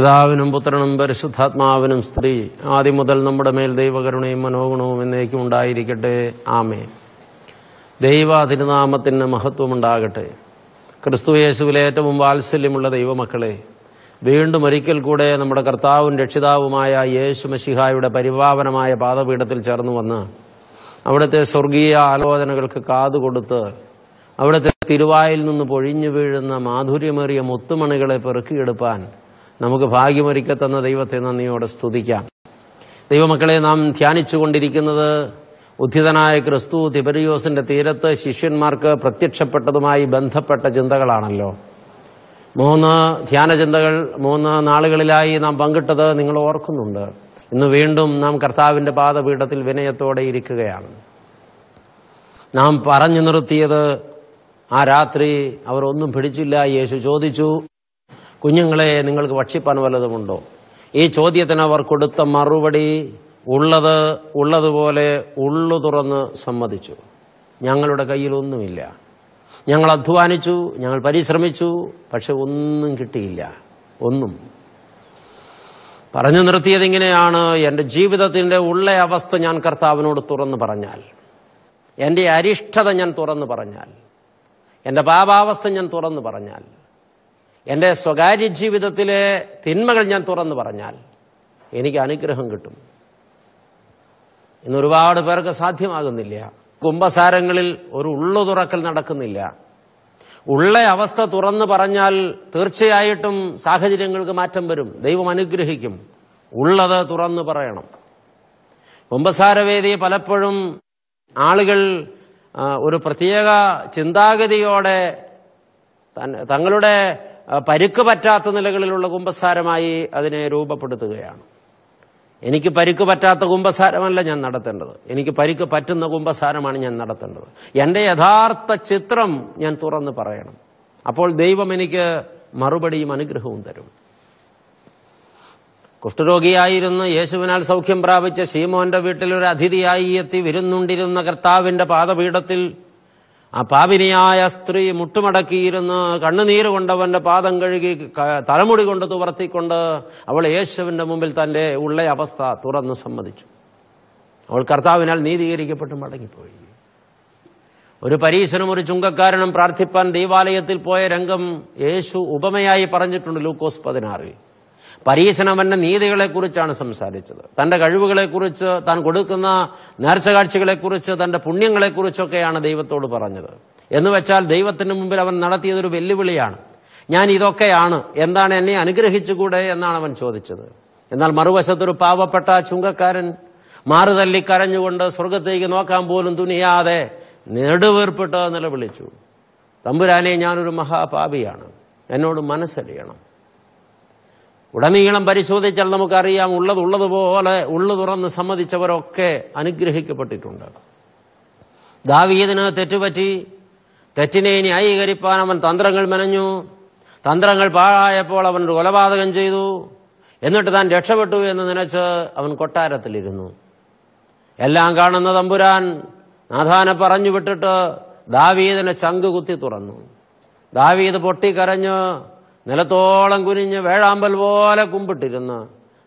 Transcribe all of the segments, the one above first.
പിതാവിനും പുത്രനും പരിശുദ്ധാത്മാവിനും സ്ത്രീ ആദ്യം മുതൽ നമ്മുടെ മേൽ ദൈവകരുണയും മനോഗുണവും എന്നേക്കും ഉണ്ടായിരിക്കട്ടെ. ആമേ ദൈവ തിരുനാമത്തിന് മഹത്വമുണ്ടാകട്ടെ ക്രിസ്തുയേശുവിലെ ഏറ്റവും വാത്സല്യമുള്ള ദൈവമക്കളെ വീണ്ടും ഒരിക്കൽ കൂടെ നമ്മുടെ കർത്താവും രക്ഷിതാവുമായ യേശു മഷിഹായുടെ പരിപാവനമായ പാദപീഠത്തിൽ ചേർന്ന് വന്ന് അവിടുത്തെ സ്വർഗീയ ആലോചനകൾക്ക് കാതുകൊടുത്ത് അവിടുത്തെ തിരുവായിൽ നിന്ന് പൊഴിഞ്ഞു വീഴുന്ന മാധുര്യമേറിയ മുത്തുമണികളെ പെറുക്കിയെടുപ്പാൻ നമുക്ക് ഭാഗ്യമൊരുക്കി തന്ന ദൈവത്തെ നന്ദിയോടെ സ്തുതിക്കാം. ദൈവമക്കളെ നാം ധ്യാനിച്ചുകൊണ്ടിരിക്കുന്നത് ഉദ്ധിതനായ ക്രിസ്തു തിബരിയോസിന്റെ തീരത്ത് ശിഷ്യന്മാർക്ക് പ്രത്യക്ഷപ്പെട്ടതുമായി ബന്ധപ്പെട്ട ചിന്തകളാണല്ലോ. മൂന്ന് ധ്യാന ചിന്തകൾ മൂന്ന് നാളുകളിലായി നാം പങ്കിട്ടത് നിങ്ങൾ ഓർക്കുന്നുണ്ട്. ഇന്ന് വീണ്ടും നാം കർത്താവിന്റെ പാദപീഠത്തിൽ വിനയത്തോടെ ഇരിക്കുകയാണ്. നാം പറഞ്ഞു നിർത്തിയത് ആ രാത്രി അവർ ഒന്നും പിടിച്ചില്ല. യേശു ചോദിച്ചു കുഞ്ഞുങ്ങളെ നിങ്ങൾക്ക് ഭക്ഷിപ്പാൻ വല്ലതുമുണ്ടോ? ഈ ചോദ്യത്തിന് അവർ കൊടുത്ത മറുപടി ഉള്ളത് ഉള്ളതുപോലെ ഉള്ളു തുറന്ന് സമ്മതിച്ചു. ഞങ്ങളുടെ കയ്യിലൊന്നുമില്ല ഞങ്ങൾ അധ്വാനിച്ചു ഞങ്ങൾ പരിശ്രമിച്ചു പക്ഷെ ഒന്നും കിട്ടിയില്ല. ഒന്നും. പറഞ്ഞു നിർത്തിയതിങ്ങനെയാണ് എന്റെ ജീവിതത്തിന്റെ ഉള്ള അവസ്ഥ ഞാൻ കർത്താവിനോട് തുറന്നു പറഞ്ഞാൽ എന്റെ അരിഷ്ടത ഞാൻ തുറന്നു പറഞ്ഞാൽ എന്റെ പാപാവസ്ഥ ഞാൻ തുറന്നു പറഞ്ഞാൽ എന്റെ സ്വകാര്യ ജീവിതത്തിലെ തിന്മകൾ ഞാൻ തുറന്നു പറഞ്ഞാൽ എനിക്ക് അനുഗ്രഹം കിട്ടും. ഇന്ന് ഒരുപാട് പേർക്ക് സാധ്യമാകുന്നില്ല. കുംഭസാരങ്ങളിൽ ഒരു ഉള്ളു തുറക്കൽ നടക്കുന്നില്ല. ഉള്ള അവസ്ഥ തുറന്നു പറഞ്ഞാൽ തീർച്ചയായിട്ടും സാഹചര്യങ്ങൾക്ക് മാറ്റം വരും. ദൈവം അനുഗ്രഹിക്കും. ഉള്ളത് തുറന്നു പറയണം. കുംഭസാരവേദിയെ പലപ്പോഴും ആളുകൾ ഒരു പ്രത്യേക ചിന്താഗതിയോടെ തങ്ങളുടെ പരുക്ക് പറ്റാത്ത നിലകളിലുള്ള കുംഭസാരമായി അതിനെ രൂപപ്പെടുത്തുകയാണ്. എനിക്ക് പരിക്ക് പറ്റാത്ത കുംഭസാരമല്ല ഞാൻ നടത്തേണ്ടത്. എനിക്ക് പരിക്ക് പറ്റുന്ന കുംഭസാരമാണ് ഞാൻ നടത്തേണ്ടത്. എന്റെ യഥാർത്ഥ ചിത്രം ഞാൻ തുറന്ന് പറയണം. അപ്പോൾ ദൈവം എനിക്ക് മറുപടിയും അനുഗ്രഹവും തരും. കുഷ്ഠരോഗിയായിരുന്ന യേശുവിനാൽ സൗഖ്യം പ്രാപിച്ച ശീമോന്റെ വീട്ടിൽ ഒരു അതിഥിയായി എത്തി വിരുന്നുണ്ടിരുന്ന കർത്താവിന്റെ പാദപീഠത്തിൽ ആ പാപിനിയായ സ്ത്രീ മുട്ടുമടക്കിയിരുന്ന് കണ്ണുനീര് കൊണ്ടവന്റെ പാദം കഴുകി തലമുടി കൊണ്ട് തുവർത്തിക്കൊണ്ട് അവൾ യേശുവിന്റെ മുമ്പിൽ തന്റെ ഉള്ള അവസ്ഥ തുറന്നു സമ്മതിച്ചു. അവൾ കർത്താവിനാൽ നീതീകരിക്കപ്പെട്ട് മടങ്ങിപ്പോയി. ഒരു പരീശനും ഒരു ചുങ്കക്കാരനും പ്രാർത്ഥിപ്പാൻ ദൈവാലയത്തിൽ പോയ രംഗം യേശു ഉപമയായി പറഞ്ഞിട്ടുണ്ട് ലൂക്കോസ് പതിനാറിൽ. പരീശനവന്റെ നീതികളെക്കുറിച്ചാണ് സംസാരിച്ചത്. തന്റെ കഴിവുകളെക്കുറിച്ച് താൻ കൊടുക്കുന്ന നേർച്ചകാഴ്ചകളെക്കുറിച്ച് തന്റെ പുണ്യങ്ങളെക്കുറിച്ചൊക്കെയാണ് ദൈവത്തോട് പറഞ്ഞത്. എന്ന് വെച്ചാൽ ദൈവത്തിന് മുമ്പിൽ അവൻ നടത്തിയതൊരു വെല്ലുവിളിയാണ്. ഞാൻ ഇതൊക്കെയാണ്. എന്താണ് എന്നെ അനുഗ്രഹിച്ചുകൂടെ എന്നാണ് അവൻ ചോദിച്ചത്. എന്നാൽ മറുവശത്തൊരു പാവപ്പെട്ട ചുങ്കക്കാരൻ മാറുതല്ലി കരഞ്ഞുകൊണ്ട് സ്വർഗത്തേക്ക് നോക്കാൻ പോലും തുനിയാതെ നെടുവേർപ്പെട്ട് നിലവിളിച്ചു. തമ്പുരാനെ ഞാനൊരു മഹാപാപിയാണ്. എന്നോട് മനസ്സറിയണം ഉടനീളം പരിശോധിച്ചാൽ നമുക്കറിയാം ഉള്ളത് ഉള്ളതുപോലെ ഉള്ളു തുറന്ന് സമ്മതിച്ചവരൊക്കെ അനുഗ്രഹിക്കപ്പെട്ടിട്ടുണ്ട്. ദാവീദിന് തെറ്റുപറ്റി തെറ്റിനെ ന്യായീകരിപ്പാൻ അവൻ തന്ത്രങ്ങൾ മെനഞ്ഞു. തന്ത്രങ്ങൾ പാഴായപ്പോൾ അവൻ കൊലപാതകം ചെയ്തു. എന്നിട്ട് താൻ രക്ഷപ്പെട്ടു എന്ന് നനച്ച് അവൻ കൊട്ടാരത്തിലിരുന്നു. എല്ലാം കാണുന്ന തമ്പുരാൻ നാഥാനെ പറഞ്ഞു വിട്ടിട്ട് ദാവീദിനെ ചങ്ക് കുത്തി തുറന്നു. ദാവീദ് പൊട്ടിക്കരഞ്ഞ് നിലത്തോളം കുനിഞ്ഞ് വേഴാമ്പൽ പോലെ കുമ്പിട്ടിരുന്ന്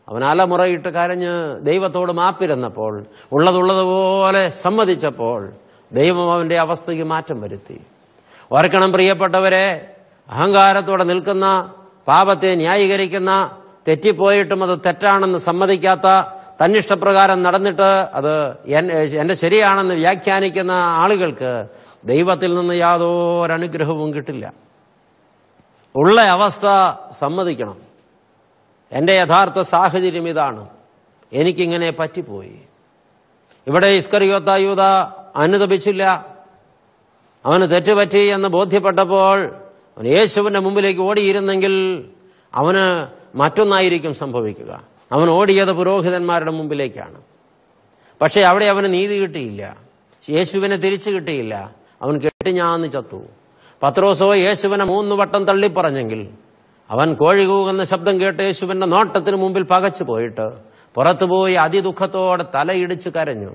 അവൻ അലമുറയിട്ട് കരഞ്ഞ് ദൈവത്തോട് മാപ്പിരുന്നപ്പോൾ ഉള്ളതുള്ളതുപോലെ സമ്മതിച്ചപ്പോൾ ദൈവം അവന്റെ അവസ്ഥയ്ക്ക് മാറ്റം വരുത്തി. ഓർക്കണം പ്രിയപ്പെട്ടവരെ അഹങ്കാരത്തോടെ നിൽക്കുന്ന പാപത്തെ ന്യായീകരിക്കുന്ന തെറ്റിപ്പോയിട്ടും അത് തെറ്റാണെന്ന് സമ്മതിക്കാത്ത തന്നിഷ്ടപ്രകാരം നടന്നിട്ട് അത് എന്റെ ശരിയാണെന്ന് വ്യാഖ്യാനിക്കുന്ന ആളുകൾക്ക് ദൈവത്തിൽ നിന്ന് യാതൊരനുഗ്രഹവും കിട്ടില്ല. ഉള്ള അവസ്ഥ സമ്മതിക്കണം. എന്റെ യഥാർത്ഥ സാഹചര്യം ഇതാണ്. എനിക്കിങ്ങനെ പറ്റിപ്പോയി. ഇവിടെ ഇസ്കറിയോത്ത യൂത അനുദപിച്ചില്ല. അവന് തെറ്റുപറ്റി എന്ന് ബോധ്യപ്പെട്ടപ്പോൾ അവൻ യേശുവിന്റെ മുമ്പിലേക്ക് ഓടിയിരുന്നെങ്കിൽ അവന് മറ്റൊന്നായിരിക്കും സംഭവിക്കുക. അവൻ ഓടിയത് പുരോഹിതന്മാരുടെ മുമ്പിലേക്കാണ്. പക്ഷെ അവിടെ അവന് നീതി കിട്ടിയില്ല. യേശുവിനെ തിരിച്ചു കിട്ടിയില്ല. അവൻ കെട്ടിഞ്ഞാന്ന് ചത്തു. പത്രോസോ യേശുവിനെ മൂന്ന് വട്ടം തള്ളിപ്പറഞ്ഞെങ്കിൽ അവൻ കോഴി കൂകുന്ന ശബ്ദം കേട്ട് യേശുവിന്റെ നോട്ടത്തിന് മുമ്പിൽ പകച്ചു പോയിട്ട് പുറത്തുപോയി അതിദുഃഖത്തോടെ തലയിടിച്ച് കരഞ്ഞു.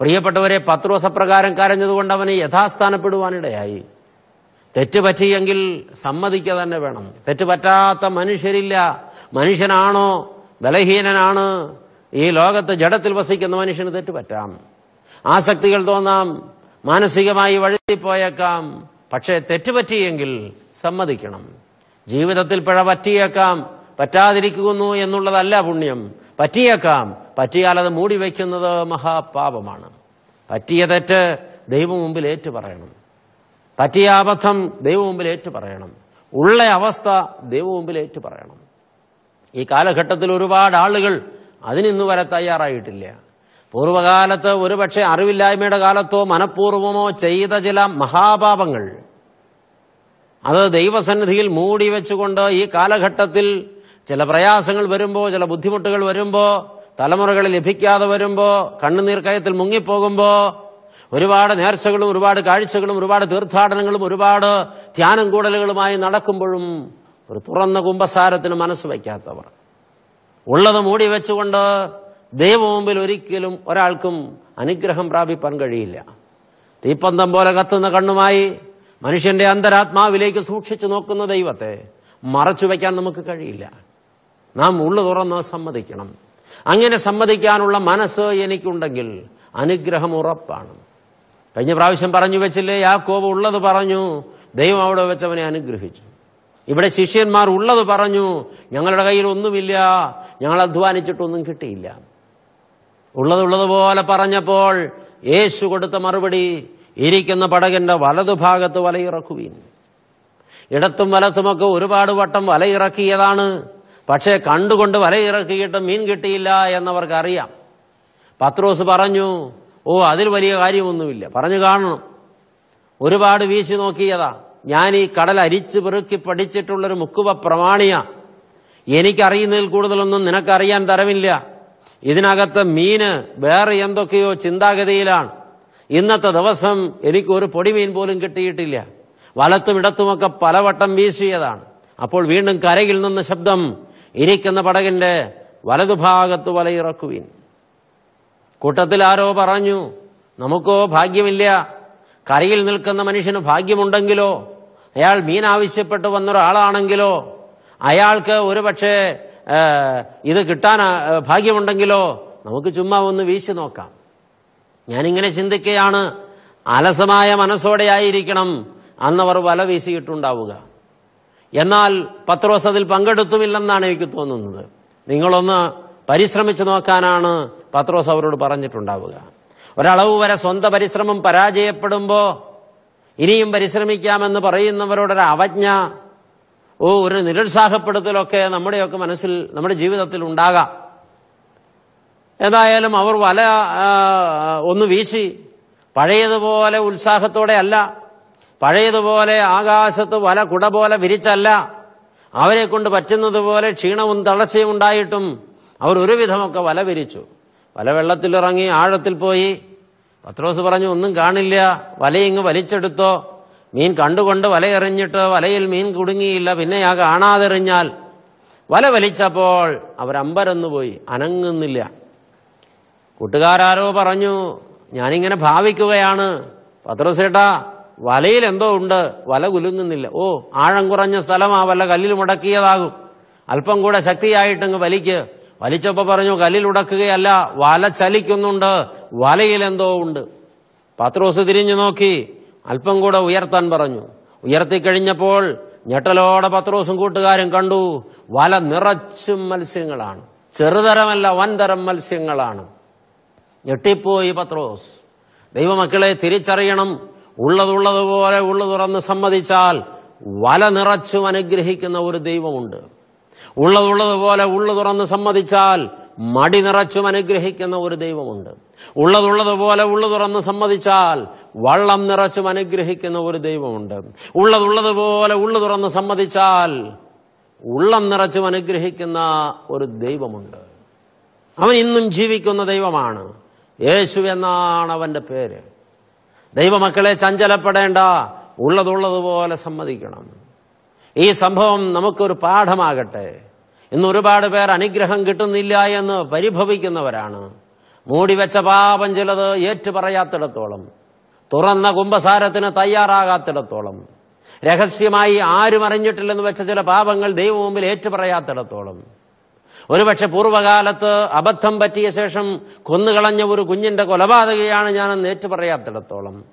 പ്രിയപ്പെട്ടവരെ പത്രോസപ്രകാരം കരഞ്ഞതുകൊണ്ട് അവന് യഥാസ്ഥാനപ്പെടുവാനിടയായി. തെറ്റ് പറ്റിയെങ്കിൽ സമ്മതിക്കുക തന്നെ വേണം. തെറ്റ് പറ്റാത്ത മനുഷ്യരില്ല. മനുഷ്യനാണോ? ബലഹീനനാണ്? ഈ ലോകത്ത് ജഡത്തിൽ വസിക്കുന്ന മനുഷ്യന് തെറ്റ് പറ്റാം. ആസക്തികൾ തോന്നാം. മാനസികമായി വഴുതിപ്പോയേക്കാം. പക്ഷേ തെറ്റുപറ്റിയെങ്കിൽ സമ്മതിക്കണം. ജീവിതത്തിൽ പിഴ പറ്റിയേക്കാം. പറ്റാതിരിക്കുന്നു എന്നുള്ളതല്ല പുണ്യം. പറ്റിയേക്കാം. പറ്റിയാൽ അത് മൂടി വയ്ക്കുന്നത് മഹാപാപമാണ്. പറ്റിയ തെറ്റ് ദൈവം മുമ്പിൽ ഏറ്റു പറയണം. പറ്റിയ അബദ്ധം ദൈവം മുമ്പിൽ ഏറ്റു പറയണം. ഉള്ള അവസ്ഥ ദൈവം മുമ്പിൽ ഏറ്റു പറയണം. ഈ കാലഘട്ടത്തിൽ ഒരുപാട് ആളുകൾ അതിനിന്ന് വരെ തയ്യാറായിട്ടില്ല. പൂർവകാലത്ത് ഒരുപക്ഷെ അറിവില്ലായ്മയുടെ കാലത്തോ മനഃപൂർവമോ ചെയ്ത ചില മഹാപാപങ്ങൾ. അത് ദൈവസന്നിധിയിൽ മൂടി വെച്ചുകൊണ്ട് ഈ കാലഘട്ടത്തിൽ ചില പ്രയാസങ്ങൾ വരുമ്പോ ചില ബുദ്ധിമുട്ടുകൾ വരുമ്പോ തലമുറകൾ ലഭിക്കാതെ വരുമ്പോ കണ്ണുനീർ കയത്തിൽ മുങ്ങിപ്പോകുമ്പോ ഒരുപാട് നേർച്ചകളും ഒരുപാട് കാഴ്ചകളും ഒരുപാട് തീർത്ഥാടനങ്ങളും ഒരുപാട് ധ്യാനം കൂടലുകളുമായി നടക്കുമ്പോഴും ഒരു തുറന്ന കുംഭസാരത്തിന് മനസ്സ് വയ്ക്കാത്തവർ. ഉള്ളത് മൂടി വെച്ചുകൊണ്ട് ദൈവ മുമ്പിൽ ഒരിക്കലും ഒരാൾക്കും അനുഗ്രഹം പ്രാപിപ്പാൻ കഴിയില്ല. തീപ്പന്തം പോലെ കത്തുന്ന കണ്ണുമായി മനുഷ്യന്റെ അന്തരാത്മാവിലേക്ക് സൂക്ഷിച്ചു നോക്കുന്ന ദൈവത്തെ മറച്ചു വയ്ക്കാൻ നമുക്ക് കഴിയില്ല. നാം ഉള്ളു തുറന്ന് സമ്മതിക്കണം. അങ്ങനെ സമ്മതിക്കാനുള്ള മനസ്സ് എനിക്കുണ്ടെങ്കിൽ അനുഗ്രഹം ഉറപ്പാണ്. കഴിഞ്ഞ പ്രാവശ്യം പറഞ്ഞു വെച്ചില്ലേ യാക്കോബ് ഉള്ളത് പറഞ്ഞു ദൈവം അവിടെ വെച്ചവനെ അനുഗ്രഹിച്ചു. ഇവിടെ ശിഷ്യന്മാർ ഉള്ളത് പറഞ്ഞു ഞങ്ങളുടെ കയ്യിൽ ഒന്നുമില്ല ഞങ്ങൾ അധ്വാനിച്ചിട്ടൊന്നും കിട്ടിയില്ല. ഉള്ളത് ഉള്ളതുപോലെ പറഞ്ഞപ്പോൾ യേശു കൊടുത്ത മറുപടി ഇരിക്കുന്ന പടകിന്റെ വലതുഭാഗത്ത് വലയിറക്കുവീൻ. ഇടത്തും വലത്തുമൊക്കെ ഒരുപാട് വട്ടം വലയിറക്കിയതാണ്. പക്ഷേ കണ്ടുകൊണ്ട് വലയിറക്കിയിട്ട് മീൻ കിട്ടിയില്ല എന്നവർക്കറിയാം. പത്രോസ് പറഞ്ഞു ഓ അതിൽ വലിയ കാര്യമൊന്നുമില്ല. പറഞ്ഞു കാണണം. ഒരുപാട് വീശി നോക്കിയതാ. ഞാൻ ഈ കടൽ അരിച്ചു പെറുക്കി പഠിച്ചിട്ടുള്ളൊരു മുക്കുവ പ്രമാണിയ എനിക്കറിയുന്നതിൽ കൂടുതലൊന്നും നിനക്കറിയാൻ തരമില്ല. ഇതിനകത്ത് മീന് വേറെ എന്തൊക്കെയോ ചിന്താഗതിയിലാണ്. ഇന്നത്തെ ദിവസം എനിക്ക് ഒരു പൊടിമീൻ പോലും കിട്ടിയിട്ടില്ല. വലത്തും ഇടത്തുമൊക്കെ പലവട്ടം വീശിയതാണ്. അപ്പോൾ വീണ്ടും കരയിൽ നിന്ന് ശബ്ദം ഇരിക്കുന്ന പടകിന്റെ വലതുഭാഗത്ത് വലയിറക്കുവീൻ കൂട്ടത്തിൽ ആരോ പറഞ്ഞു നമുക്കോ ഭാഗ്യമില്ല. കരയിൽ നിൽക്കുന്ന മനുഷ്യന് ഭാഗ്യമുണ്ടെങ്കിലോ? അയാൾ മീൻ ആവശ്യപ്പെട്ട് വന്നൊരാളാണെങ്കിലോ? അയാൾക്ക് ഒരുപക്ഷെ ഇത് കിട്ടാൻ ഭാഗ്യമുണ്ടെങ്കിലോ? നമുക്ക് ചുമ്മാ ഒന്ന് വീശി നോക്കാം. ഞാനിങ്ങനെ ചിന്തിക്കുകയാണ് അലസമായ മനസ്സോടെ ആയിരിക്കണം. അന്നവർ വല വീശിയിട്ടുണ്ടാവുക. എന്നാൽ പത്രോസ് അതിൽ പങ്കെടുത്തുമില്ലെന്നാണ് എനിക്ക് തോന്നുന്നത്. നിങ്ങളൊന്ന് പരിശ്രമിച്ചു നോക്കാനാണ് പത്രോസ് അവരോട് പറഞ്ഞിട്ടുണ്ടാവുക. ഒരളവ് വരെ സ്വന്തം പരിശ്രമം പരാജയപ്പെടുമ്പോ ഇനിയും പരിശ്രമിക്കാമെന്ന് പറയുന്നവരോടൊരു അവജ്ഞ ഓ ഒരു നിരുത്സാഹപ്പെടുത്തലൊക്കെ നമ്മുടെയൊക്കെ മനസ്സിൽ നമ്മുടെ ജീവിതത്തിൽ ഉണ്ടാകാം. ഏതായാലും അവർ വല ഒന്ന് വീശി. പഴയതുപോലെ ഉത്സാഹത്തോടെ അല്ല പഴയതുപോലെ ആകാശത്ത് വല കുട പോലെ വിരിച്ചല്ല. അവരെ കൊണ്ട് പറ്റുന്നതുപോലെ ക്ഷീണവും തളർച്ചയും ഉണ്ടായിട്ടും അവർ ഒരുവിധമൊക്കെ വല വിരിച്ചു. വല വെള്ളത്തിലിറങ്ങി ആഴത്തിൽ പോയി. പത്രോസ് പറഞ്ഞു ഒന്നും കാണില്ല. വലയിങ്ങ് വലിച്ചെടുത്തോ. മീൻ കണ്ടുകൊണ്ട് വലയെറിഞ്ഞിട്ട് വലയിൽ മീൻ കുടുങ്ങിയില്ല പിന്നെ ആ കാണാതെറിഞ്ഞാൽ വല വലിച്ചപ്പോൾ അവരമ്പരന്നു പോയി അനങ്ങുന്നില്ല. കൂട്ടുകാരോ പറഞ്ഞു ഞാനിങ്ങനെ ഭാവിക്കുകയാണ്. പത്രോസേട്ടാ വലയിൽ എന്തോ ഉണ്ട് വല കുലുങ്ങുന്നില്ല. ഓ ആഴം കുറഞ്ഞ സ്ഥലമാ വല്ല കല്ലിൽ മുടക്കിയതാകും. അല്പം കൂടെ ശക്തിയായിട്ടങ്ങ് വലിക്ക്. വലിച്ചപ്പോ പറഞ്ഞു കല്ലിൽ ഉടക്കുകയല്ല വല ചലിക്കുന്നുണ്ട് വലയിൽ എന്തോ ഉണ്ട്. പത്രോസ് തിരിഞ്ഞു നോക്കി അല്പം കൂടെ ഉയർത്താൻ പറഞ്ഞു. ഉയർത്തിക്കഴിഞ്ഞപ്പോൾ ഞെട്ടലോടെ പത്രോസും കൂട്ടുകാരും കണ്ടു. വല നിറച്ചും മത്സ്യങ്ങളാണ്. ചെറുതരമല്ല വൻതരം മത്സ്യങ്ങളാണ്. ഞെട്ടിപ്പോയി പത്രോസ്. ദൈവമക്കളെ തിരിച്ചറിയണം. ഉള്ളതുള്ളതുപോലെ ഉള്ളു തുറന്ന് സമ്മതിച്ചാൽ വല നിറച്ചും അനുഗ്രഹിക്കുന്ന ഒരു ദൈവമുണ്ട്. ഉള്ളതുള്ളതുപോലെ ഉള്ളു തുറന്ന് സമ്മതിച്ചാൽ മടി നിറച്ചും അനുഗ്രഹിക്കുന്ന ഒരു ദൈവമുണ്ട്. ഉള്ളതുള്ളതുപോലെ ഉള്ളു തുറന്ന് സമ്മതിച്ചാൽ വള്ളം നിറച്ചും അനുഗ്രഹിക്കുന്ന ഒരു ദൈവമുണ്ട്. ഉള്ളതുള്ളതുപോലെ ഉള്ളു തുറന്ന് സമ്മതിച്ചാൽ ഉള്ളം നിറച്ചും അനുഗ്രഹിക്കുന്ന ഒരു ദൈവമുണ്ട്. അവൻ ഇന്നും ജീവിക്കുന്ന ദൈവമാണ്. യേശു എന്നാണ് അവന്റെ പേര്. ദൈവമക്കളെ ചഞ്ചലപ്പെടേണ്ട ഉള്ളതുള്ളതുപോലെ സമ്മതിക്കണം. ഈ സംഭവം നമുക്കൊരു പാഠമാകട്ടെ. ഇന്ന് ഒരുപാട് പേർ അനുഗ്രഹം കിട്ടുന്നില്ല എന്ന് പരിഭവിക്കുന്നവരാണ്. മൂടിവെച്ച പാപം ചിലത് ഏറ്റുപറയാത്തിടത്തോളം തുറന്ന കുംഭസാരത്തിന് തയ്യാറാകാത്തിടത്തോളം രഹസ്യമായി ആരും അറിഞ്ഞിട്ടില്ലെന്ന് വെച്ച ചില പാപങ്ങൾ ദൈവം മുമ്പിൽ ഏറ്റുപറയാത്തിടത്തോളം. ഒരുപക്ഷെ പൂർവകാലത്ത് അബദ്ധം പറ്റിയ ശേഷം കൊന്നുകളഞ്ഞ ഒരു കുഞ്ഞിന്റെ കൊലപാതകയാണ് ഞാനെന്ന് ഏറ്റുപറയാത്തിടത്തോളം.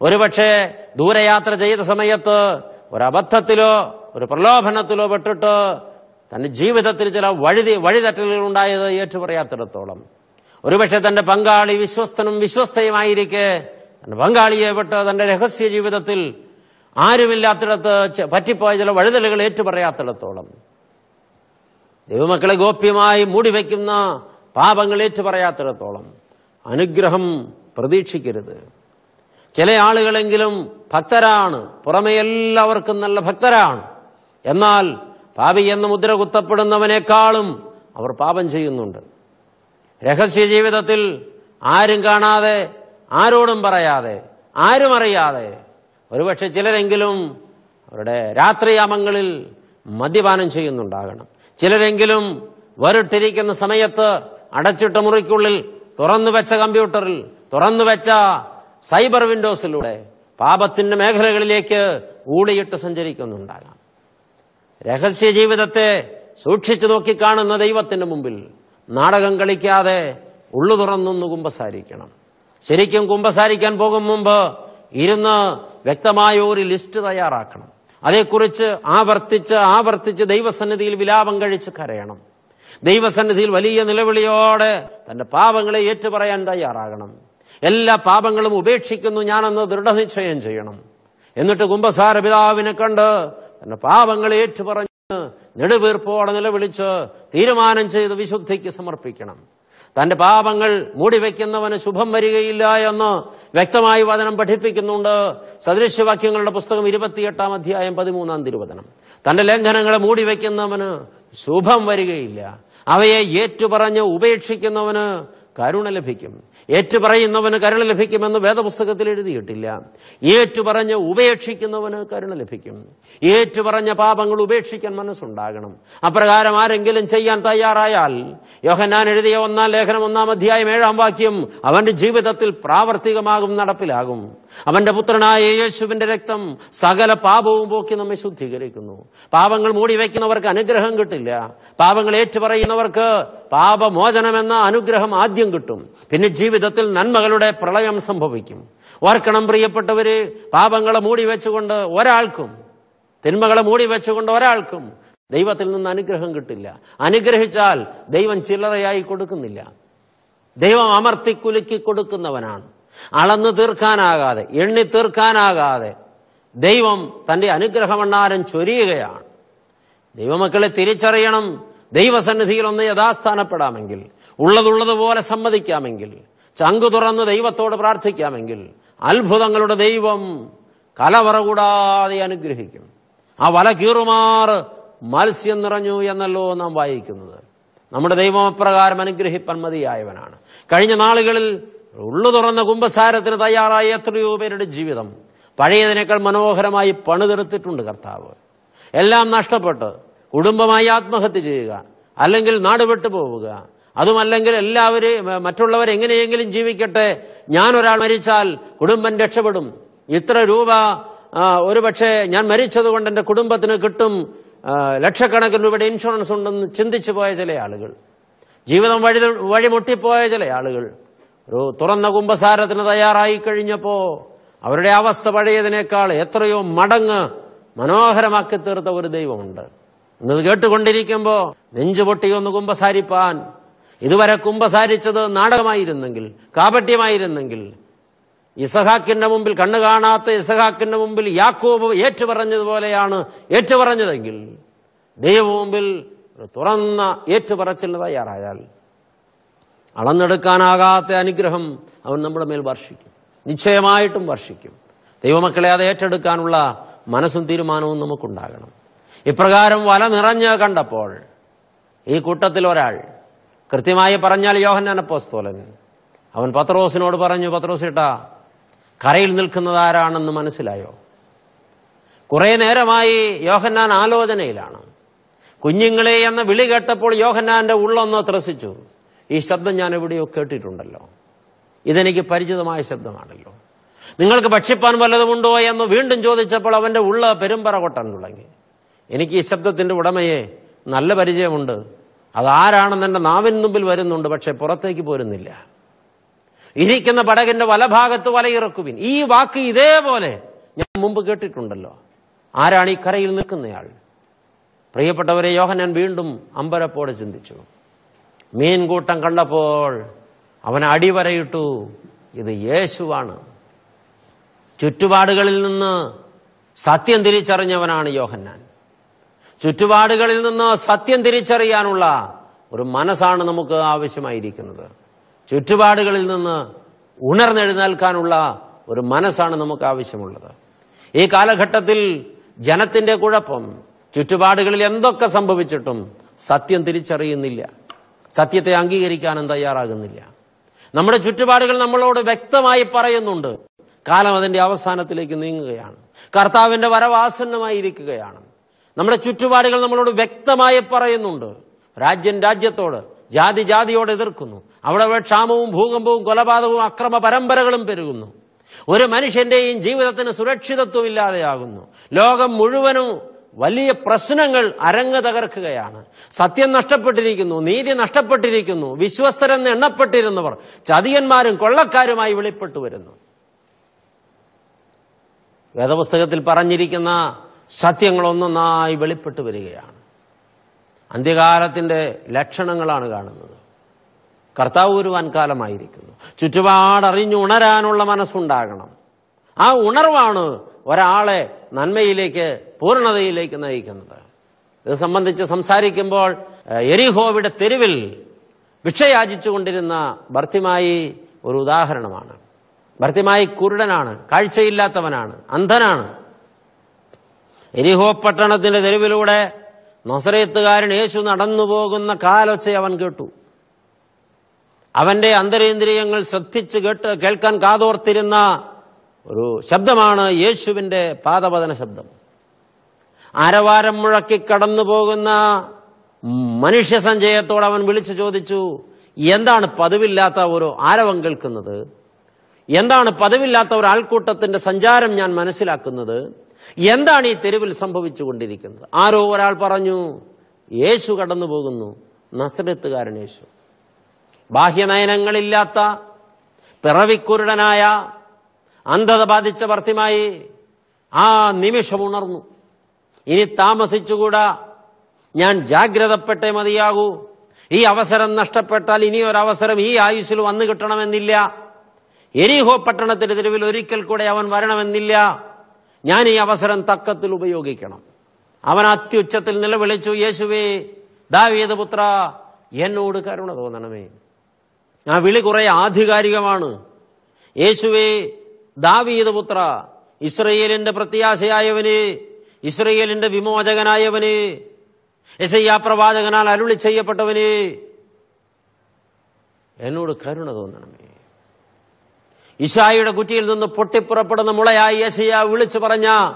ഒരുപക്ഷെ ദൂരയാത്ര ചെയ്ത സമയത്ത് ഒരബദ്ധത്തിലോ ഒരു പ്രലോഭനത്തിലോ പെട്ടിട്ട് തന്റെ ജീവിതത്തിൽ ചില വഴുതി വഴിതെറ്റലുകൾ ഉണ്ടായത് ഏറ്റുപറയാത്തിടത്തോളം. ഒരുപക്ഷെ തന്റെ പങ്കാളി വിശ്വസ്തനും വിശ്വസ്തയുമായിരിക്കെ തന്റെ പങ്കാളിയെ വിട്ട് തന്റെ രഹസ്യ ജീവിതത്തിൽ ആരുമില്ലാത്തിടത്ത് പറ്റിപ്പോയ ചില വഴുതലുകൾ ഏറ്റുപറയാത്തിടത്തോളം. ദൈവമക്കളെ ഗോപ്യമായി മൂടിവെക്കുന്ന പാപങ്ങൾ ഏറ്റുപറയാത്തിടത്തോളം. അനുഗ്രഹം പ്രതീക്ഷിക്കരുത്. ചില ആളുകളെങ്കിലും ഭക്തരാണ്. പുറമെ എല്ലാവർക്കും നല്ല ഭക്തരാണ്. എന്നാൽ പാപി എന്ന് മുദ്ര കുത്തപ്പെടുന്നവനേക്കാളും അവർ പാപം ചെയ്യുന്നുണ്ട്. രഹസ്യ ജീവിതത്തിൽ ആരും കാണാതെ ആരോടും പറയാതെ ആരും അറിയാതെ ഒരുപക്ഷെ ചിലരെങ്കിലും അവരുടെ രാത്രിയാമങ്ങളിൽ മദ്യപാനം ചെയ്യുന്നുണ്ടാകണം. ചിലരെങ്കിലും വേറിട്ടിരിക്കുന്ന സമയത്ത് അടച്ചിട്ട മുറിക്കുള്ളിൽ തുറന്നു വെച്ച കമ്പ്യൂട്ടറിൽ തുറന്നു വെച്ച സൈബർ വിൻഡോസിലൂടെ പാപത്തിന്റെ മേഖലകളിലേക്ക് ഊളിയിട്ട് സഞ്ചരിക്കുന്നുണ്ടാകാം. രഹസ്യ ജീവിതത്തെ സൂക്ഷിച്ചു നോക്കിക്കാണുന്ന ദൈവത്തിന്റെ മുമ്പിൽ നാടകം കളിക്കാതെ ഉള്ളു തുറന്നൊന്ന് കുമ്പസാരിക്കണം. ശരിക്കും കുമ്പസാരിക്കാൻ പോകും മുമ്പ് ഇരുന്ന് വ്യക്തമായ ഒരു ലിസ്റ്റ് തയ്യാറാക്കണം. അതേക്കുറിച്ച് ആവർത്തിച്ച് ആവർത്തിച്ച് ദൈവസന്നിധിയിൽ വിലാപം കഴിച്ച് കരയണം. ദൈവസന്നിധിയിൽ വലിയ നിലവിളിയോടെ തന്റെ പാപങ്ങളെ ഏറ്റുപറയാൻ തയ്യാറാകണം. എല്ലാ പാപങ്ങളും ഉപേക്ഷിക്കുന്നു ഞാനെന്ന് ദൃഢനിശ്ചയം ചെയ്യണം. എന്നിട്ട് കുംഭസാര പിതാവിനെ കണ്ട് തന്റെ പാപങ്ങളെ ഏറ്റുപറഞ്ഞ് നെടുവീർപ്പോടെ നിലവിളിച്ച് തീരുമാനം ചെയ്ത് വിശുദ്ധിക്ക് സമർപ്പിക്കണം. തന്റെ പാപങ്ങൾ മൂടിവെക്കുന്നവന് ശുഭം വരികയില്ല എന്ന് വ്യക്തമായി വചനം പഠിപ്പിക്കുന്നുണ്ട്. സദൃശ്യവാക്യങ്ങളുടെ പുസ്തകം ഇരുപത്തിയെട്ടാം അധ്യായം പതിമൂന്നാം തിരുവചനം. തന്റെ ലംഘനങ്ങളെ മൂടിവെക്കുന്നവന് ശുഭം വരികയില്ല. അവയെ ഏറ്റുപറഞ്ഞ് ഉപേക്ഷിക്കുന്നവന് കരുണ ലഭിക്കും. ഏറ്റുപറയുന്നവന് കരുണ ലഭിക്കുമെന്ന് വേദപുസ്തകത്തിൽ എഴുതിയിട്ടില്ല. ഏറ്റുപറഞ്ഞ് ഉപേക്ഷിക്കുന്നവന് കരുണ ലഭിക്കും. ഏറ്റുപറഞ്ഞ പാപങ്ങൾ ഉപേക്ഷിക്കാൻ മനസ്സുണ്ടാകണം. അപ്രകാരം ആരെങ്കിലും ചെയ്യാൻ തയ്യാറായാൽ യോഹന്നാൻ എഴുതിയ ഒന്നാം ലേഖനം ഒന്നാം അധ്യായം ഏഴാം വാക്യം അവന്റെ ജീവിതത്തിൽ പ്രാവർത്തികമാകും നടപ്പിലാകും. അവന്റെ പുത്രനായ യേശുവിന്റെ രക്തം സകല പാപവും പോക്കി നമ്മെ ശുദ്ധീകരിക്കുന്നു. പാപങ്ങൾ മൂടിവെക്കുന്നവർക്ക് അനുഗ്രഹം കിട്ടില്ല. പാപങ്ങൾ ഏറ്റുപറയുന്നവർക്ക് പാപമോചനമെന്ന അനുഗ്രഹം ആദ്യം കിട്ടും. പിന്നെ ജീവിതത്തിൽ നന്മകളുടെ പ്രളയം സംഭവിക്കും. ഓർക്കണം പ്രിയപ്പെട്ടവര് പാപങ്ങളെ മൂടി വെച്ചുകൊണ്ട് ഒരാൾക്കും തിന്മകളെ മൂടി വെച്ചുകൊണ്ട് ഒരാൾക്കും ദൈവത്തിൽ നിന്ന് അനുഗ്രഹം കിട്ടില്ല. അനുഗ്രഹിച്ചാൽ ദൈവം ചില്ലറയായി കൊടുക്കുന്നില്ല. ദൈവം അമർത്തി കുലുക്കി കൊടുക്കുന്നവനാണ്. അളന്നു തീർക്കാനാകാതെ എണ്ണി തീർക്കാനാകാതെ ദൈവം തന്റെ അനുഗ്രഹമണ്ണാരം ചൊരിയുകയാണ്. ദൈവമക്കളെ തിരിച്ചറിയണം. ദൈവസന്നിധിയിൽ ഒന്ന് യഥാസ്ഥാനപ്പെടാമെങ്കിൽ ഉള്ളതുള്ളതുപോലെ സമ്മതിക്കാമെങ്കിൽ ചങ്കു തുറന്ന് ദൈവത്തോട് പ്രാർത്ഥിക്കാമെങ്കിൽ അത്ഭുതങ്ങളുടെ ദൈവം കലവറ കൂടാതെ അനുഗ്രഹിക്കും. ആ വല കീറുമാർ മത്സ്യം നിറഞ്ഞു എന്നല്ലോ നാം വായിക്കുന്നത്. നമ്മുടെ ദൈവം അപ്രകാരം അനുഗ്രഹിപ്പാൻ മതിയായവനാണ്. കഴിഞ്ഞ നാളുകളിൽ ഉള്ളു തുറന്ന കുംഭസാരത്തിന് തയ്യാറായ എത്രയോ പേരുടെ ജീവിതം പഴയതിനേക്കാൾ മനോഹരമായി പണിതെടുത്തിട്ടുണ്ട് കർത്താവ്. എല്ലാം നഷ്ടപ്പെട്ട് കുടുംബമായി ആത്മഹത്യ ചെയ്യുക അല്ലെങ്കിൽ നാടുപെട്ടു പോവുക അതുമല്ലെങ്കിൽ എല്ലാവരും മറ്റുള്ളവർ എങ്ങനെയെങ്കിലും ജീവിക്കട്ടെ. ഞാൻ ഒരാൾ മരിച്ചാൽ കുടുംബം രക്ഷപ്പെടും. ഇത്ര രൂപ ഒരുപക്ഷെ ഞാൻ മരിച്ചതുകൊണ്ട് എന്റെ കുടുംബത്തിന് കിട്ടും. ലക്ഷക്കണക്കിന് രൂപയുടെ ഇൻഷുറൻസ് ഉണ്ടെന്ന് ചിന്തിച്ചു പോയ ചില ആളുകൾ. ജീവിതം വഴി വഴിമുട്ടിപ്പോയ ചില ആളുകൾ. ഒരു തുറന്ന കുംഭസാരത്തിന് തയ്യാറായി കഴിഞ്ഞപ്പോ അവരുടെ അവസ്ഥ പഴയതിനേക്കാൾ എത്രയോ മടങ്ങ് മനോഹരമാക്കി തീർത്ത ഒരു ദൈവമുണ്ട്. ഇന്നത് കേട്ടുകൊണ്ടിരിക്കുമ്പോ നെഞ്ചുപൊട്ടിയൊന്ന് കുംഭസാരിപ്പാൻ ഇതുവരെ കുംഭസാരിച്ചത് നാടകമായിരുന്നെങ്കിൽ കാപട്യമായിരുന്നെങ്കിൽ ഇസഹാക്കിന്റെ മുമ്പിൽ കണ്ണു കാണാത്ത ഇസഹാക്കിന്റെ മുമ്പിൽ യാക്കോബ് ഏറ്റുപറഞ്ഞതുപോലെയാണ് ഏറ്റുപറഞ്ഞതെങ്കിൽ ദൈവ മുമ്പിൽ തുറന്ന ഏറ്റുപറച്ചിലിന് തയ്യാറായാൽ അളന്നെടുക്കാനാകാത്ത അനുഗ്രഹം അവൻ നമ്മുടെ മേൽ വർഷിക്കും. നിശ്ചയമായിട്ടും വർഷിക്കും. ദൈവമക്കളെ അത് ഏറ്റെടുക്കാനുള്ള മനസ്സും തീരുമാനവും നമുക്കുണ്ടാകണം. ഇപ്രകാരം വല നിറഞ്ഞ് കണ്ടപ്പോൾ ഈ കൂട്ടത്തിൽ ഒരാൾ കൃത്യമായി പറഞ്ഞാൽ യോഹന്നാൻ അപ്പോസ്തോലന് അവൻ പത്രോസിനോട് പറഞ്ഞു പത്രോസിട്ടാ കരയിൽ നിൽക്കുന്നത് ആരാണെന്ന് മനസ്സിലായോ? കുറെ നേരമായി യോഹന്നാൻ ആലോചനയിലാണ്. കുഞ്ഞുങ്ങളെ എന്ന വിളി കേട്ടപ്പോൾ യോഹന്നാന്റെ ഉള്ളൊന്ന് ത്രസിച്ചു. ഈ ശബ്ദം ഞാൻ എവിടെയോ കേട്ടിട്ടുണ്ടല്ലോ. ഇതെനിക്ക് പരിചിതമായ ശബ്ദമാണല്ലോ. നിങ്ങൾക്ക് ഭക്ഷിപ്പാൻ വല്ലതുമുണ്ടോ എന്ന് വീണ്ടും ചോദിച്ചപ്പോൾ അവന്റെ ഉള്ള പെരുമ്പറ കൊട്ടാൻ തുടങ്ങി. എനിക്ക് ഈ ശബ്ദത്തിന്റെ ഉടമയെ നല്ല പരിചയമുണ്ട്. അതാരാണെന്ന് നാവിന് മുമ്പിൽ വരുന്നുണ്ട് പക്ഷെ പുറത്തേക്ക് പോരുന്നില്ല. ഇരിക്കുന്ന പടകിന്റെ വലഭാഗത്ത് വലയിറക്കുവിൻ ഈ വാക്ക് ഇതേപോലെ ഞാൻ മുമ്പ് കേട്ടിട്ടുണ്ടല്ലോ. ആരാണ് ഈ കരയിൽ നിൽക്കുന്നയാൾ? പ്രിയപ്പെട്ടവരെ യോഹനാൻ വീണ്ടും അമ്പരപ്പോടെ ചിന്തിച്ചു. മീൻകൂട്ടം കണ്ടപ്പോൾ അവൻ അടിവരയിട്ടു ഇത് യേശുവാണ്. ചുറ്റുപാടുകളിൽ നിന്ന് സത്യം തിരിച്ചറിഞ്ഞവനാണ് യോഹന്നാൻ. ചുറ്റുപാടുകളിൽ നിന്ന് സത്യം തിരിച്ചറിയാനുള്ള ഒരു മനസ്സാണ് നമുക്ക് ആവശ്യമായിരിക്കുന്നത്. ചുറ്റുപാടുകളിൽ നിന്ന് ഉണർന്നെഴുന്നേൽക്കാനുള്ള ഒരു മനസ്സാണ് നമുക്ക് ആവശ്യമുള്ളത്. ഈ കാലഘട്ടത്തിൽ ജനത്തിന്റെ കുഴപ്പം ചുറ്റുപാടുകളിൽ എന്തൊക്കെ സംഭവിച്ചിട്ടും സത്യം തിരിച്ചറിയുന്നില്ല. സത്യത്തെ അംഗീകരിക്കാനും തയ്യാറാകുന്നില്ല. നമ്മുടെ ചുറ്റുപാടുകൾ നമ്മളോട് വ്യക്തമായി പറയുന്നുണ്ട്. കാലം അതിന്റെ അവസാനത്തിലേക്ക് നീങ്ങുകയാണ്. കർത്താവിന്റെ വരവാസന്നമായിരിക്കുകയാണ്. നമ്മുടെ ചുറ്റുപാടുകൾ നമ്മളോട് വ്യക്തമായി പറയുന്നുണ്ട്. രാജ്യം രാജ്യത്തോട് ജാതി ജാതിയോട് എതിർക്കുന്നു. അവിടെ അവിടെ ക്ഷാമവും ഭൂകമ്പവും കൊലപാതകവും അക്രമ പരമ്പരകളും പെരുകുന്നു. ഒരു മനുഷ്യന്റെയും ജീവിതത്തിന് സുരക്ഷിതത്വം ഇല്ലാതെയാകുന്നു ലോകം മുഴുവനും വലിയ പ്രശ്നങ്ങൾ അരങ്ങ് തകർക്കുകയാണ്. സത്യം നഷ്ടപ്പെട്ടിരിക്കുന്നു നീതി നഷ്ടപ്പെട്ടിരിക്കുന്നു വിശ്വസ്തരെന്ന് എണ്ണപ്പെട്ടിരുന്നവർ ചതിയന്മാരും കൊള്ളക്കാരുമായി വെളിപ്പെട്ടു വരുന്നു വേദപുസ്തകത്തിൽ പറഞ്ഞിരിക്കുന്ന സത്യങ്ങൾ ഒന്നൊന്നായി വെളിപ്പെട്ടു വരികയാണ്. അന്ത്യകാലത്തിന്റെ ലക്ഷണങ്ങളാണ് കാണുന്നത്. കർത്താവ് ഒരു വൻകാലമായിരിക്കുന്നു ചുറ്റുപാടറിഞ്ഞു ഉണരാനുള്ള മനസ്സുണ്ടാകണം. ആ ഉണർവാണ് ഒരാളെ നന്മയിലേക്ക് പൂർണതയിലേക്ക് നയിക്കുന്നത്. ഇത് സംബന്ധിച്ച് സംസാരിക്കുമ്പോൾ എരിഹോവിടെ തെരുവിൽ ഭിക്ഷയാചിച്ചുകൊണ്ടിരുന്ന ഭർത്തിമായി ഒരു ഉദാഹരണമാണ്. ഭർത്തിമായി കുരുടനാണ് കാഴ്ചയില്ലാത്തവനാണ് അന്ധനാണ്. എരിഹോ പട്ടണത്തിന്റെ തെരുവിലൂടെ നൊസറേത്തുകാരൻ യേശു നടന്നു പോകുന്ന കാലൊച്ച അവൻ കേട്ടു. അവന്റെ അന്തരേന്ദ്രിയങ്ങൾ ശ്രദ്ധിച്ച് കേട്ട് കേൾക്കാൻ കാതോർത്തിരുന്ന ഒരു ശബ്ദമാണ് യേശുവിന്റെ പാദപതന ശബ്ദം. അരവാരം മുഴക്കി കടന്നു പോകുന്ന മനുഷ്യ അവൻ വിളിച്ചു ചോദിച്ചു എന്താണ് പതിവില്ലാത്ത ഒരു ആരവം കേൾക്കുന്നത്? എന്താണ് പദവില്ലാത്ത ഒരു ആൾക്കൂട്ടത്തിന്റെ സഞ്ചാരം ഞാൻ മനസ്സിലാക്കുന്നത്? എന്താണ് ഈ തെരുവിൽ സംഭവിച്ചുകൊണ്ടിരിക്കുന്നത്? ആരോ ഒരാൾ പറഞ്ഞു യേശു കടന്നു പോകുന്നു നസരത്തുകാരൻ യേശു. ബാഹ്യനയനങ്ങളില്ലാത്ത പിറവിക്കുരുടനായ അന്ധത ബാധിച്ച ഭർത്തിമായി ആ നിമിഷം ഉണർന്നു. ഇനി താമസിച്ചുകൂടാ ഞാൻ ജാഗ്രതപ്പെട്ടേ മതിയാകൂ. ഈ അവസരം നഷ്ടപ്പെട്ടാൽ ഇനിയൊരവസരം ഈ ആയുസ്സിൽ വന്നു കിട്ടണമെന്നില്ല. എരിഹോ പട്ടണത്തിന്റെ തെരുവിൽ ഒരിക്കൽ കൂടെ അവൻ വരണമെന്നില്ല. ഞാൻ ഈ അവസരം തക്കത്തിൽ ഉപയോഗിക്കണം. അവൻ അത്യുച്ചത്തിൽ നിലവിളിച്ചു യേശുവേ ദാവിയത് പുത്ര എന്നോട് കരുണ തോന്നണമേ. ആ വിളി കുറെ ആധികാരികമാണ്. യേശുവേ ദാവിയത് പുത്ര ഇസ്രയേലിന്റെ പ്രത്യാശയായവന് ഇസ്രയേലിന്റെ വിമോചകനായവന് യശയ്യാ പ്രവാചകനാൽ അരുളി ചെയ്യപ്പെട്ടവന് എന്നോട് കരുണ തോന്നണമേ. ഇഷായിയുടെ കുറ്റിയിൽ നിന്ന് പൊട്ടിപ്പുറപ്പെടുന്ന മുളയായി യേശയ്യ വിളിച്ചു പറഞ്ഞ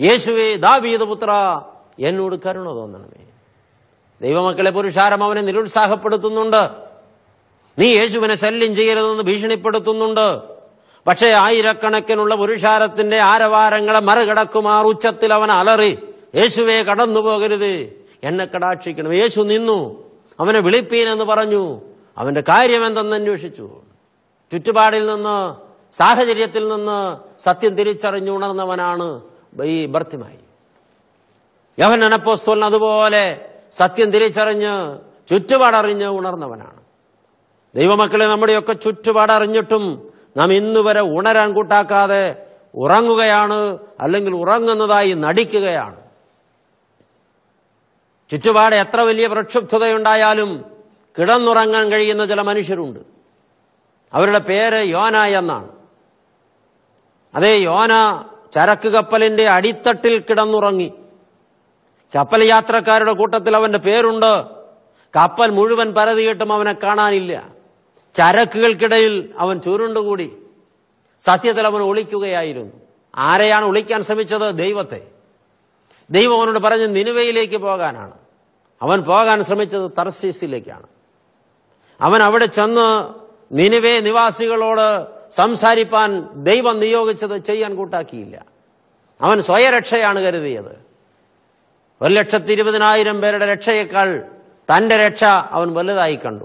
യേശുവേ ദാവീദ് പുത്ര എന്നോട് കരുണ തോന്നണമേ. ദൈവമക്കളെ പുരുഷാരം അവനെ നിരുത്സാഹപ്പെടുത്തുന്നുണ്ട്. നീ യേശുവിനെ ശല്യം ചെയ്യരുതെന്ന് ഭീഷണിപ്പെടുത്തുന്നുണ്ട്. പക്ഷേ ആയിരക്കണക്കിനുള്ള പുരുഷാരത്തിന്റെ ആരവാരങ്ങളെ മറികടക്കുമാർ ഉച്ചത്തിൽ അവൻ അലറി യേശുവെ കടന്നു പോകരുത്. എന്നെ കടാക്ഷിക്കണം യേശു നിന്നു. അവനെ വിളിപ്പീനെന്ന് പറഞ്ഞു. അവന്റെ കാര്യം എന്തെന്ന് അന്വേഷിച്ചു. ചുറ്റുപാടിൽ നിന്ന് സാഹചര്യത്തിൽ നിന്ന് സത്യം തിരിച്ചറിഞ്ഞുണർന്നവനാണ് ഈ ബർത്തിമായി യവൻ അനപ്പോസ്തോലൻ അതുപോലെ സത്യം തിരിച്ചറിഞ്ഞ് ചുറ്റുപാടറിഞ്ഞ് ഉണർന്നവനാണ്. ദൈവമക്കളെ നമ്മുടെയൊക്കെ ചുറ്റുപാടറിഞ്ഞിട്ടും നാം ഇന്നുവരെ ഉണരാൻ കൂട്ടാക്കാതെ ഉറങ്ങുകയാണ് അല്ലെങ്കിൽ ഉറങ്ങുന്നതായി നടിക്കുകയാണ്. ചുറ്റുപാട് എത്ര വലിയ പ്രക്ഷുബ്ധതയുണ്ടായാലും കിടന്നുറങ്ങാൻ കഴിയുന്ന ചില മനുഷ്യരുണ്ട്. അവരുടെ പേര് യോന എന്നാണ്. അതേ യോന ചരക്ക് കപ്പലിന്റെ അടിത്തട്ടിൽ കിടന്നുറങ്ങി. കപ്പൽ യാത്രക്കാരുടെ കൂട്ടത്തിൽ അവന്റെ പേരുണ്ട്. കപ്പൽ മുഴുവൻ പരതിയിട്ടും അവനെ കാണാനില്ല. ചരക്കുകൾക്കിടയിൽ അവൻ ചുരുണ്ടുകൂടി. സത്യത്തിൽ അവൻ ഒളിക്കുകയായിരുന്നു. ആരെയാണ് ഒളിക്കാൻ ശ്രമിച്ചത്? ദൈവത്തെ. ദൈവം അവനോട് പറഞ്ഞ് നിനുവയിലേക്ക് പോകാനാണ്. അവൻ പോകാൻ ശ്രമിച്ചത് തർശീസിലേക്കാണ് അവൻ അവിടെ ചെന്ന് നിനുവേ നിവാസികളോട് സംസാരിപ്പാൻ ദൈവം നിയോഗിച്ചത് ചെയ്യാൻ കൂട്ടാക്കിയില്ല. അവൻ സ്വയരക്ഷയാണ് കരുതിയത്. ഒരു ലക്ഷത്തി ഇരുപതിനായിരം പേരുടെ രക്ഷയേക്കാൾ തന്റെ രക്ഷ അവൻ വലുതായി കണ്ടു.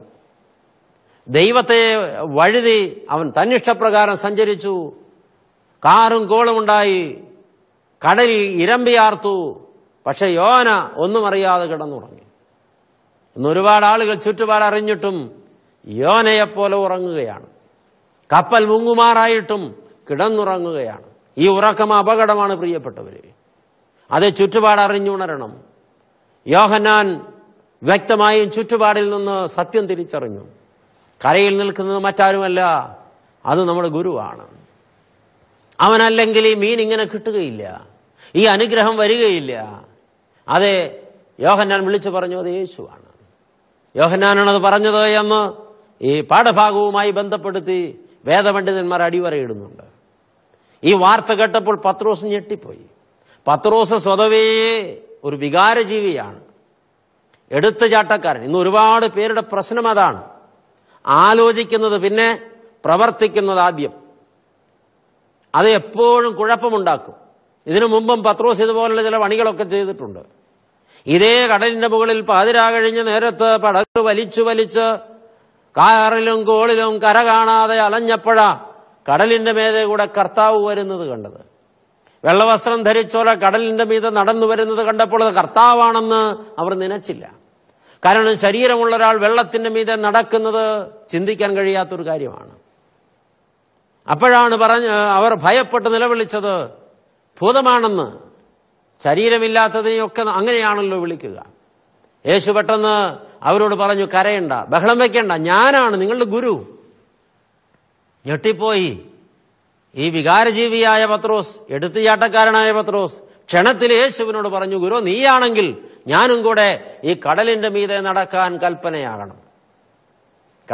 ദൈവത്തെ വഴുതി അവൻ തന്നിഷ്ടപ്രകാരം സഞ്ചരിച്ചു. കാറും കോളും ഉണ്ടായി കടലിൽ ഇരമ്പിയാർത്തു. പക്ഷെ യോന ഒന്നും അറിയാതെ കിടന്നുറങ്ങി. ഇന്ന് ഒരുപാട് ആളുകൾ ചുറ്റുപാട് അറിഞ്ഞിട്ടും യോനയെപ്പോലെ ഉറങ്ങുകയാണ്. കപ്പൽ മുങ്ങുമാറായിട്ടും കിടന്നുറങ്ങുകയാണ്. ഈ ഉറക്കം അപകടമാണ് പ്രിയപ്പെട്ടവര്. അത് ചുറ്റുപാട് അറിഞ്ഞുണരണം. യോഹന്നാൻ വ്യക്തമായും ചുറ്റുപാടിൽ നിന്ന് സത്യം തിരിച്ചറിഞ്ഞു. കരയിൽ നിൽക്കുന്നത് മറ്റാരുമല്ല അത് നമ്മുടെ ഗുരുവാണ്. അവനല്ലെങ്കിൽ ഈ മീൻ ഇങ്ങനെ കിട്ടുകയില്ല. ഈ അനുഗ്രഹം വരികയില്ല. അതെ യോഹന്നാൻ വിളിച്ചു പറഞ്ഞു അത് യേശുവാണ്. യോഹന്നാനാണത് പറഞ്ഞത് എന്ന് ഈ പാഠഭാഗവുമായി ബന്ധപ്പെടുത്തി വേദപണ്ഡിതന്മാർ അടിവരയിടുന്നുണ്ട്. ഈ വാർത്ത കേട്ടപ്പോൾ പത്രോസ് ഞെട്ടിപ്പോയി. പത്രോസ് സ്വതവേ ഒരു വികാരജീവിയാണ്. എടുത്തുചാട്ടക്കാരൻ ഇന്ന് ഒരുപാട് പേരുടെ പ്രശ്നം അതാണ്. ആലോചിക്കുന്നത് പിന്നെ പ്രവർത്തിക്കുന്നത് ആദ്യം. അത് എപ്പോഴും കുഴപ്പമുണ്ടാക്കും. ഇതിനു മുമ്പും പത്രോസ് ഇതുപോലുള്ള ചില പണികളൊക്കെ ചെയ്തിട്ടുണ്ട്. ഇതേ കടലിന്റെ മുകളിൽ പാതിരാ കഴിഞ്ഞ നേരത്ത് പടക്ക് വലിച്ചു വലിച്ച് കാറിലും കോളിലും കര കാണാതെ അലഞ്ഞപ്പോഴ കടലിന്റെ മേതെ കൂടെ കർത്താവ് വരുന്നത് കണ്ടത്. വെള്ളവസ്ത്രം ധരിച്ചോല കടലിന്റെ മീതെ നടന്നു വരുന്നത് കണ്ടപ്പോൾ അത് കർത്താവാണെന്ന് അവർ നനച്ചില്ല. കാരണം ശരീരമുള്ള ഒരാൾ വെള്ളത്തിന്റെ മീതെ നടക്കുന്നത് ചിന്തിക്കാൻ കഴിയാത്തൊരു കാര്യമാണ്. അപ്പോഴാണ് പറഞ്ഞ് അവർ ഭയപ്പെട്ട് നിലവിളിച്ചത് ഭൂതമാണെന്ന്. ശരീരമില്ലാത്തതിനെയൊക്കെ അങ്ങനെയാണല്ലോ വിളിക്കുക. യേശു പെട്ടെന്ന് അവരോട് പറഞ്ഞു കരയണ്ട ബഹളം വെക്കണ്ട ഞാനാണ് നിങ്ങളുടെ ഗുരു. ഞെട്ടിപ്പോയി. ഈ വികാരജീവിയായ പത്രോസ് എടുത്തുചാട്ടക്കാരനായ പത്രോസ് ക്ഷണത്തിൽ യേശുവിനോട് പറഞ്ഞു ഗുരു നീയാണെങ്കിൽ ഞാനും കൂടെ ഈ കടലിന്റെ മീതെ നടക്കാൻ കൽപ്പനയാകണം.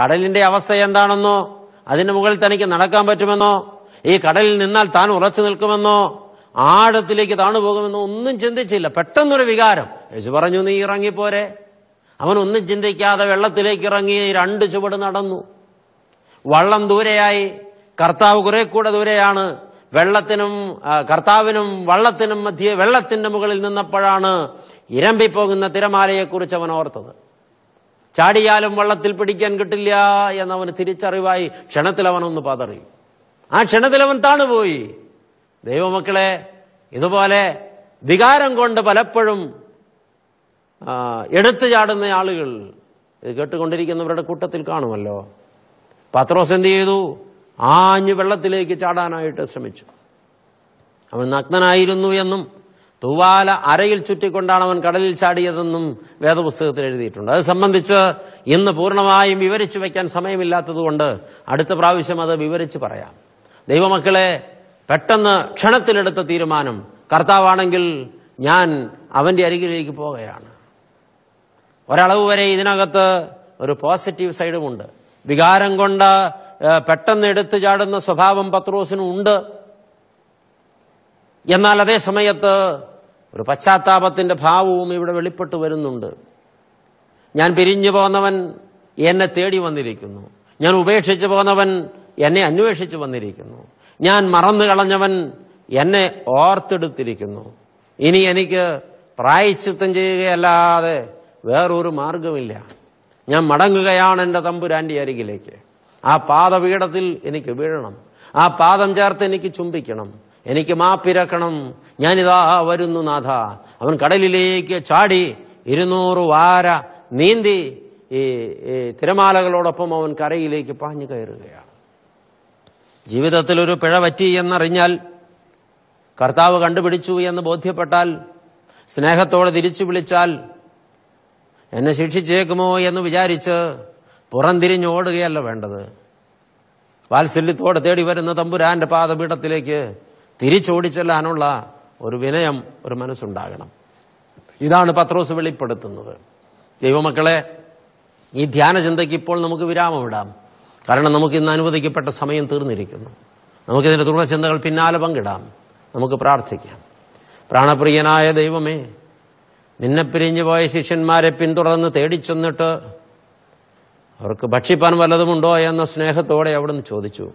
കടലിന്റെ അവസ്ഥ എന്താണെന്നോ അതിന്റെ മുകളിൽ തനിക്ക് നടക്കാൻ പറ്റുമെന്നോ ഈ കടലിൽ നിന്നാൽ താൻ ഉറച്ചു നിൽക്കുമെന്നോ ആഴത്തിലേക്ക് താണു പോകുമെന്ന് ഒന്നും ചിന്തിച്ചില്ല. പെട്ടെന്നൊരു വികാരം. യേശു പറഞ്ഞു നീ ഇറങ്ങിപ്പോരെ. അവൻ ഒന്നും ചിന്തിക്കാതെ വെള്ളത്തിലേക്ക് ഇറങ്ങി രണ്ട് ചുവട് നടന്നു. വള്ളം ദൂരെയായി. കർത്താവ് കുറെ കൂടെ ദൂരെയാണ്. വെള്ളത്തിനും കർത്താവിനും വള്ളത്തിനും മധ്യേ വെള്ളത്തിന്റെ മുകളിൽ നിന്നപ്പോഴാണ് ഇരമ്പിപ്പോകുന്ന തിരമാലയെക്കുറിച്ച് അവൻ ഓർത്തത്. ചാടിയാലും വള്ളത്തിൽ പിടിക്കാൻ കിട്ടില്ല എന്നവന് തിരിച്ചറിവായി ക്ഷണത്തിൽ അവനൊന്ന് പതറി. ആ ക്ഷണത്തിൽ അവൻ താണുപോയി. ദൈവമക്കളെ ഇതുപോലെ വികാരം കൊണ്ട് പലപ്പോഴും എടുത്തു ചാടുന്ന ആളുകൾ ഇത് കേട്ടുകൊണ്ടിരിക്കുന്നവരുടെ കൂട്ടത്തിൽ കാണുമല്ലോ. പത്രോസ് എന്ത് ചെയ്തു? ആഞ്ഞു വെള്ളത്തിലേക്ക് ചാടാനായിട്ട് ശ്രമിച്ചു. അവൻ നഗ്നനായിരുന്നു എന്നും തൂവാല അരയിൽ ചുറ്റിക്കൊണ്ടാണ് അവൻ കടലിൽ ചാടിയതെന്നും വേദപുസ്തകത്തിൽ എഴുതിയിട്ടുണ്ട്. അത് സംബന്ധിച്ച് ഇന്ന് പൂർണമായും വിവരിച്ചു വയ്ക്കാൻ സമയമില്ലാത്തതുകൊണ്ട് അടുത്ത പ്രാവശ്യം അത് വിവരിച്ച് പറയാം. ദൈവമക്കളെ പെട്ടെന്ന് ക്ഷണത്തിലെടുത്ത തീരുമാനം കർത്താവാണെങ്കിൽ ഞാൻ അവന്റെ അരികിലേക്ക് പോവുകയാണ്. ഒരളവ് വരെ ഇതിനകത്ത് ഒരു പോസിറ്റീവ് സൈഡുമുണ്ട് വികാരം കൊണ്ട് പെട്ടെന്ന് എടുത്തു ചാടുന്ന സ്വഭാവം പത്രോസിനും ഉണ്ട്. എന്നാൽ അതേ സമയത്ത് ഒരു പശ്ചാത്താപത്തിന്റെ ഭാവവും ഇവിടെ വെളിപ്പെട്ടു വരുന്നുണ്ട്. ഞാൻ പിരിഞ്ഞു പോന്നവൻ എന്നെ തേടി വന്നിരിക്കുന്നു. ഞാൻ ഉപേക്ഷിച്ചു പോന്നവൻ എന്നെ അന്വേഷിച്ചു വന്നിരിക്കുന്നു. ഞാൻ മറന്നു കളഞ്ഞവൻ എന്നെ ഓർത്തെടുത്തിരിക്കുന്നു. ഇനി എനിക്ക് പ്രായച്ചിത്തം ചെയ്യുകയല്ലാതെ വേറൊരു മാർഗമില്ല ഞാൻ മടങ്ങുകയാണ് എന്റെ തമ്പുരാന്റെ അരികിലേക്ക്. ആ പാദപീഠത്തിൽ എനിക്ക് വീഴണം. ആ പാദം ചേർത്ത് എനിക്ക് ചുംബിക്കണം. എനിക്ക് മാപ്പിരക്കണം. ഞാനിതാ വരുന്നു നാഥ. അവൻ കടലിലേക്ക് ചാടി ഇരുന്നൂറ് വാര നീന്തി ഈ തിരമാലകളോടൊപ്പം അവൻ കരയിലേക്ക് പാഞ്ഞു കയറുകയാണ്. ജീവിതത്തിൽ ഒരു പിഴ പറ്റി എന്നറിഞ്ഞാൽ കർത്താവ് കണ്ടുപിടിച്ചു എന്ന് ബോധ്യപ്പെട്ടാൽ സ്നേഹത്തോടെ തിരിച്ചു വിളിച്ചാൽ എന്നെ ശിക്ഷിച്ചേക്കുമോ എന്ന് വിചാരിച്ച് പുറംതിരിഞ്ഞോടുകയല്ല വേണ്ടത്. വാത്സല്യത്തോടെ തേടി വരുന്ന തമ്പുരാന്റെ പാദപീഠത്തിലേക്ക് തിരിച്ചോടിച്ചെല്ലാനുള്ള ഒരു വിനയം ഒരു മനസ്സുണ്ടാകണം. ഇതാണ് പത്രോസ് വെളിപ്പെടുത്തുന്നത്. ദൈവമക്കളെ ഈ ധ്യാനചിന്തയ്ക്ക് ഇപ്പോൾ നമുക്ക് വിരാമമിടാം. കാരണം നമുക്ക് ഇന്ന് അനുവദിക്കപ്പെട്ട സമയം തീർന്നിരിക്കുന്നു. നമുക്കിതിന്റെ തുടർ ചിന്തകൾ പിന്നാലെ പങ്കിടാം. നമുക്ക് പ്രാർത്ഥിക്കാം. പ്രാണപ്രിയനായ ദൈവമേ നിന്നെ പിരിഞ്ഞു പോയ ശിഷ്യന്മാരെ പിന്തുടർന്ന് തേടിച്ചെന്നിട്ട് അവർക്ക് ഭക്ഷിപ്പാൻ വല്ലതുമുണ്ടോ എന്ന സ്നേഹത്തോടെ അവിടുന്ന് ചോദിച്ചു.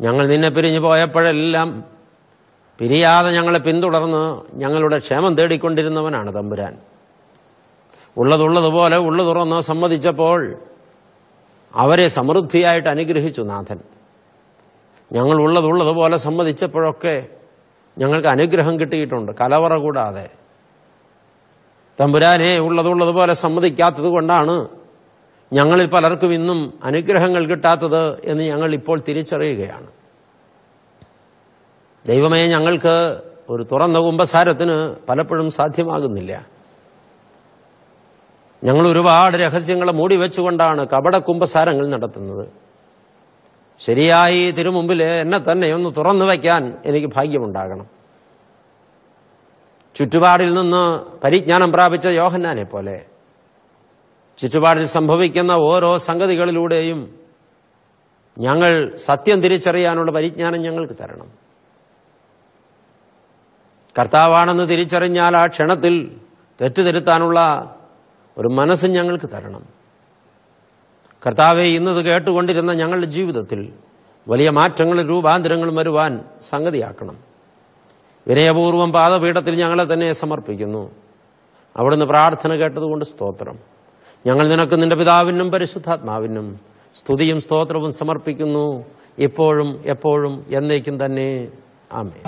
ഞങ്ങൾ നിന്നെ പിരിഞ്ഞു പോയപ്പോഴെല്ലാം പിരിയാതെ ഞങ്ങളെ പിന്തുടർന്ന് ഞങ്ങളുടെ ക്ഷേമം തേടിക്കൊണ്ടിരുന്നവനാണ് തമ്പുരാൻ. ഉള്ളതുള്ളതുപോലെ ഉള്ളു തുറന്ന് സമ്മതിച്ചപ്പോൾ അവരെ സമൃദ്ധിയായിട്ട് അനുഗ്രഹിച്ചു നാഥൻ. ഞങ്ങൾ ഉള്ളതുള്ളതുപോലെ സമ്മതിച്ചപ്പോഴൊക്കെ ഞങ്ങൾക്ക് അനുഗ്രഹം കിട്ടിയിട്ടുണ്ട് കലവറ കൂടാതെ. തമ്പുരാനെ ഉള്ളതുള്ളതുപോലെ സമ്മതിക്കാത്തത് കൊണ്ടാണ് ഞങ്ങളിൽ പലർക്കും ഇന്നും അനുഗ്രഹങ്ങൾ കിട്ടാത്തത് എന്ന് ഞങ്ങൾ ഇപ്പോൾ തിരിച്ചറിയുകയാണ്. ദൈവമേ ഞങ്ങൾക്ക് ഒരു തുറന്ന കുമ്പസാരത്തിന് പലപ്പോഴും സാധ്യമാകുന്നില്ല. ഞങ്ങൾ ഒരുപാട് രഹസ്യങ്ങളെ മൂടി വെച്ചുകൊണ്ടാണ് കപട കുംഭസാരങ്ങൾ നടത്തുന്നത്. ശരിയായി തിരുമുമ്പിൽ എന്നെ തന്നെ ഒന്ന് തുറന്നു വയ്ക്കാൻ എനിക്ക് ഭാഗ്യമുണ്ടാകണം. ചുറ്റുപാടിൽ നിന്ന് പരിജ്ഞാനം പ്രാപിച്ച യോഹന്നാനെ പോലെ. ചുറ്റുപാടിൽ സംഭവിക്കുന്ന ഓരോ സംഗതികളിലൂടെയും ഞങ്ങൾ സത്യം തിരിച്ചറിയാനുള്ള പരിജ്ഞാനം ഞങ്ങൾക്ക് തരണം. കർത്താവാണെന്ന് തിരിച്ചറിഞ്ഞാൽ ആ ക്ഷണത്തിൽ തെറ്റുതിരുത്താനുള്ള ഒരു മനസ്സ് ഞങ്ങൾക്ക് തരണം. കർത്താവെ ഇന്നത് കേട്ടുകൊണ്ടിരുന്ന ഞങ്ങളുടെ ജീവിതത്തിൽ വലിയ മാറ്റങ്ങളും രൂപാന്തരങ്ങളും വരുവാൻ സംഗതിയാക്കണം. വിനയപൂർവം പാദപീഠത്തിൽ ഞങ്ങളെ തന്നെ സമർപ്പിക്കുന്നു. അവിടുന്ന് പ്രാർത്ഥന കേട്ടതുകൊണ്ട് സ്തോത്രം. ഞങ്ങൾ നിനക്ക് നിന്റെ പിതാവിനും പരിശുദ്ധാത്മാവിനും സ്തുതിയും സ്തോത്രവും സമർപ്പിക്കുന്നു. ഇപ്പോഴും എപ്പോഴും എന്നേക്കും തന്നെ. ആമേ